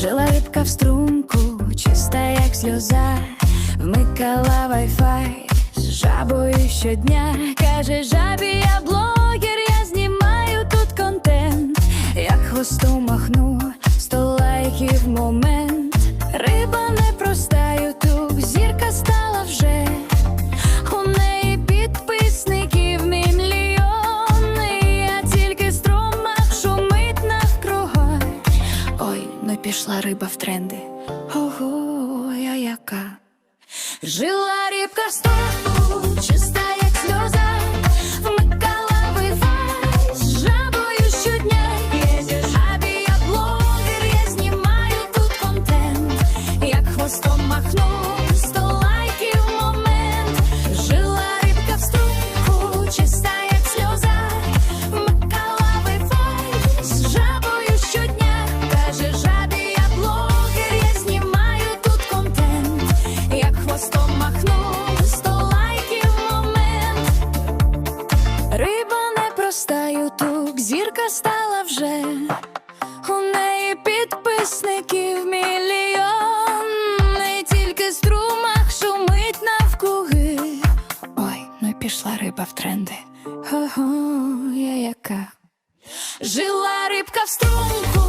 Жила рибка в струмку, чиста, як сльоза, вмикала вайфай з жабою щодня. Каже, жабі, я блогер, я знімаю тут контент. Як хвостом махну, сто лайків момент. Риба пішла риба в тренди. Ого, я яка. Жила рибка в сторону, Риба тук, зірка стала вже. У неї підписників мільйон. Не тільки струмах шумить навкруги. Ой, ну пішла риба в тренди. Ого, я яка. Жила рибка в струмку,